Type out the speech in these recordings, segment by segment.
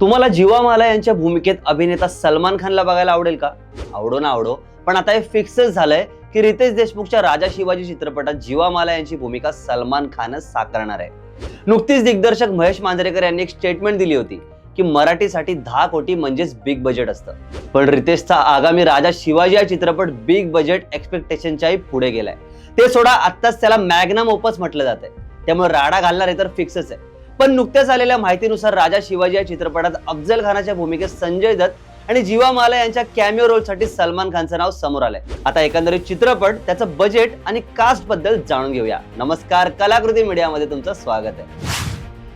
तुम्हाला जीवा माला यांच्या भूमिकेत अभिनेता सलमान खानला बघायला आवडेल का? आवडो ना आवडो. पण आता हे फिक्सच झालंय की रितेश देशमुखच्या राजा शिवाजी चित्रपटात जीवा माला यांची भूमिका सलमान खानच साकारणार आहे. नुकतीच दिग्दर्शक महेश मांजरेकर यांनी एक स्टेटमेंट दिली होती की मराठीसाठी दहा कोटी म्हणजेच बिग बजेट असतं. पण रितेशचा आगामी राजा शिवाजी हा चित्रपट बिग बजेट एक्सपेक्टेशनच्याही पुढे गेलाय. ते सोडा आत्ताच त्याला मॅग्नम ओपस म्हटलं जातंय. त्यामुळे राडा घालणार हे तर फिक्सच आहे. पण नुकत्याच आलेल्या माहितीनुसार राजा शिवाजी या चित्रपटात अफजल खानाच्या भूमिकेत संजय दत्त आणि जीवा माला यांच्या कॅमिओ रोलसाठी सलमान खानचं नाव समोर आलंय. आता एकंदरीत चित्रपट त्याचं बजेट आणि कास्टबद्दल जाणून घेऊया. नमस्कार कलाकृती मीडियामध्ये तुमचं स्वागत आहे.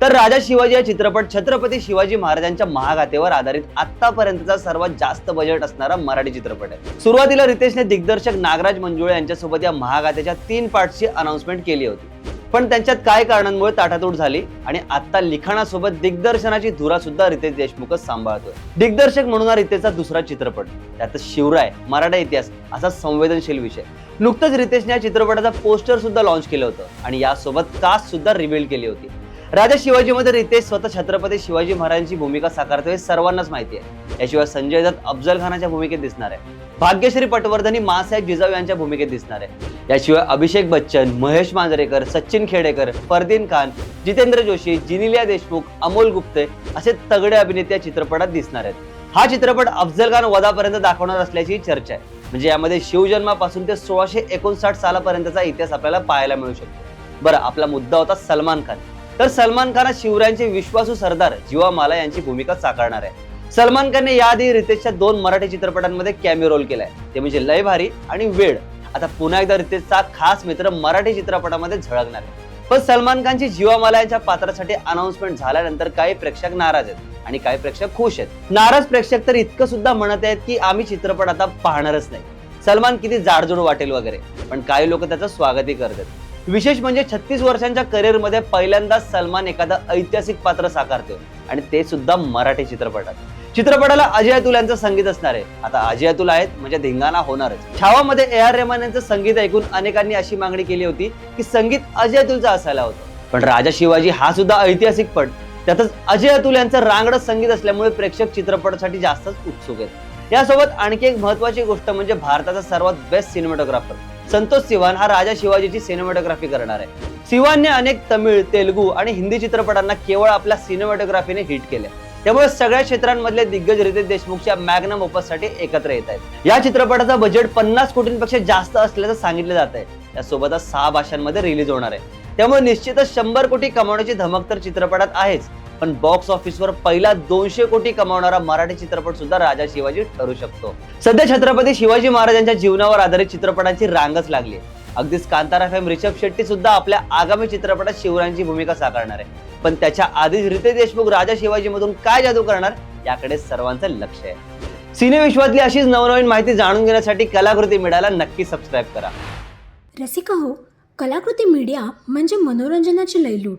तर राजा शिवाजी हा चित्रपट छत्रपती शिवाजी महाराजांच्या महागाथेवर आधारित आतापर्यंतचा सर्वात जास्त बजेट असणारा मराठी चित्रपट आहे. सुरुवातीला रितेशने दिग्दर्शक नागराज मंजुळे यांच्यासोबत या महागातेच्या तीन पार्टची अनाउन्समेंट केली होती. पण त्यांच्यात काय कारणांमुळे ताटातूट झाली आणि आता लिखाणासोबत दिग्दर्शनाची धुरा सुद्धा रितेश देशमुखच सांभाळतोय. दिग्दर्शक म्हणून हा रितेशचा दुसरा चित्रपट. त्यात शिवराय मराठा इतिहास असा संवेदनशील विषय. नुकतंच रितेशने या चित्रपटाचा पोस्टर सुद्धा लॉन्च केलं होतं आणि यासोबत कास्ट सुद्धा रिव्हील केली होती. राजा शिवाजीमध्ये रितेश स्वतः छत्रपती शिवाजी महाराजांची भूमिका साकारतो हे सर्वांनाच माहिती आहे. याशिवाय संजय दत्त अफजल खानाच्या भूमिकेत दिसणार आहे. भाग्यश्री पटवर्धनी मासाहेब जिजाऊ यांच्या भूमिकेत दिसणार आहे. याशिवाय अभिषेक बच्चन महेश मांजरेकर सचिन खेडेकर फरदीन खान जितेंद्र जोशी जिनिलिया देशमुख अमोल गुप्ते असे तगडे अभिनेते या चित्रपटात दिसणार आहेत. हा चित्रपट अफजल खान वधापर्यंत दाखवणार असल्याची चर्चा आहे. म्हणजे यामध्ये शिवजन्मापासून ते सोळाशे एकोणसाठ सालापर्यंतचा इतिहास आपल्याला पाहायला मिळू शकतो. बरं आपला मुद्दा होता सलमान खान. तर सलमान खान हा शिवरायांचे विश्वासू सरदार जीवा माला यांची भूमिका साकारणार आहे. सलमान खानने याआधी रितेशच्या दोन मराठी चित्रपटांमध्ये कॅमिओ रोल केलाय. ते म्हणजे लय भारी आणि वेड. आता पुन्हा एकदा रितेशचा खास मित्र मराठी चित्रपटामध्ये झळकणार आहे. पण सलमान खानची जीवा यांच्या पात्रासाठी अनाउन्समेंट झाल्यानंतर काही प्रेक्षक नाराज आहेत आणि काही प्रेक्षक खुश आहेत. नाराज प्रेक्षक तर इतकं सुद्धा म्हणत आहेत की आम्ही चित्रपट आता पाहणारच नाही. सलमान किती जाडजूड वाटेल वगैरे पण काही लोक त्याचं स्वागतही करतात. विशेष म्हणजे छत्तीस वर्षांच्या करिअरमध्ये पहिल्यांदाच सलमान एखादं ऐतिहासिक पात्र साकारतोय आणि ते सुद्धा मराठी चित्रपटात. चित्रपटाला अजय अतुल यांचं संगीत असणार आहे. आता अजय अतुल आहेत म्हणजे धिंगाणा होणारच. छावामध्ये ए आर रेहमान यांचं संगीत ऐकून अनेकांनी अशी मागणी केली होती की संगीत अजय अतुलचं असायला होतं. पण राजा शिवाजी हा सुद्धा ऐतिहासिक पट. त्यातच अजय अतुल यांचं रांगडं संगीत असल्यामुळे प्रेक्षक चित्रपटासाठी जास्तच उत्सुक आहेत. यासोबत आणखी एक महत्वाची गोष्ट म्हणजे भारताचा सर्वात बेस्ट सिनेमॅटोग्राफर संतोष सिवान हा राजा शिवाजीची सिनेमॅटोग्राफी करणार आहे. सिवानने अनेक तमिळ तेलुगू आणि हिंदी चित्रपटांना केवळ आपल्या सिनेमॅटोग्राफीने हिट केले त्यामुळे सगळ्या क्षेत्रांमधले दिग्गज रितेश देशमुखच्या मॅग्नम ओपससाठी एकत्र येत आहेत. या चित्रपटाचा बजेट पन्नास कोटींपेक्षा जास्त असल्याचं सांगितलं जात आहे. यासोबतच सहा भाषांमध्ये रिलीज होणार आहे. त्यामुळे निश्चितच शंभर कोटी कमावण्याची धमक तर चित्रपटात आहेच. पण बॉक्स ऑफिसवर पहिला दोनशे कोटी कमावणारा मराठी चित्रपट सुद्धा राजा शिवाजी ठरू शकतो. सध्या छत्रपती शिवाजी महाराजांच्या जीवनावर आधारित चित्रपटांची रांगच लागली. अगदीच कांतारा फेम रिषभ शेट्टी सुद्धा आपल्या आगामी चित्रपटात शिवरायांची भूमिका साकारणार आहे. पण त्याच्या आधीच रितेश देशमुख राजा शिवाजी मधून काय जादू करणार याकडे सर्वांचं लक्ष आहे. सिनेविश्वातली अशीच नवनवीन माहिती जाणून घेण्यासाठी कलाकृती मिळायला नक्की सबस्क्राईब करा. रसिका हो कलाकृती मीडिया म्हणजे मनोरंजनाची लयलूट.